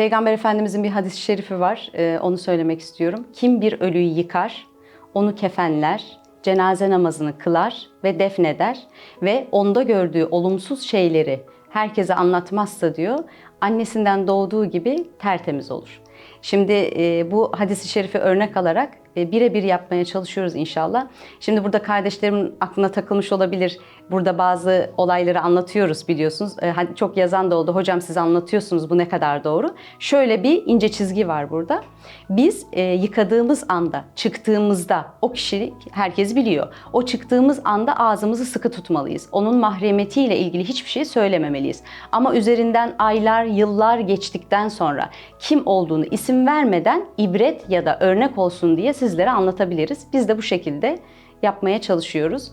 Peygamber Efendimizin bir hadis-i şerifi var. Ee, onu söylemek istiyorum. Kim bir ölüyü yıkar, onu kefenler, cenaze namazını kılar ve defneder ve onda gördüğü olumsuz şeyleri herkese anlatmazsa diyor, annesinden doğduğu gibi tertemiz olur. Şimdi e, bu hadisi şerifi örnek alarak e, birebir yapmaya çalışıyoruz inşallah. Şimdi burada kardeşlerimin aklına takılmış olabilir. Burada bazı olayları anlatıyoruz biliyorsunuz. E, çok yazan da oldu. Hocam siz anlatıyorsunuz bu ne kadar doğru. Şöyle bir ince çizgi var burada. Biz yıkadığımız anda, çıktığımızda o kişilik herkes biliyor. O çıktığımız anda ağzımızı sıkı tutmalıyız. Onun mahremiyetiyle ilgili hiçbir şey söylememeliyiz. Ama üzerinden aylar, yıllar geçtikten sonra kim olduğunu isim vermeden ibret ya da örnek olsun diye sizlere anlatabiliriz. Biz de bu şekilde yapmaya çalışıyoruz.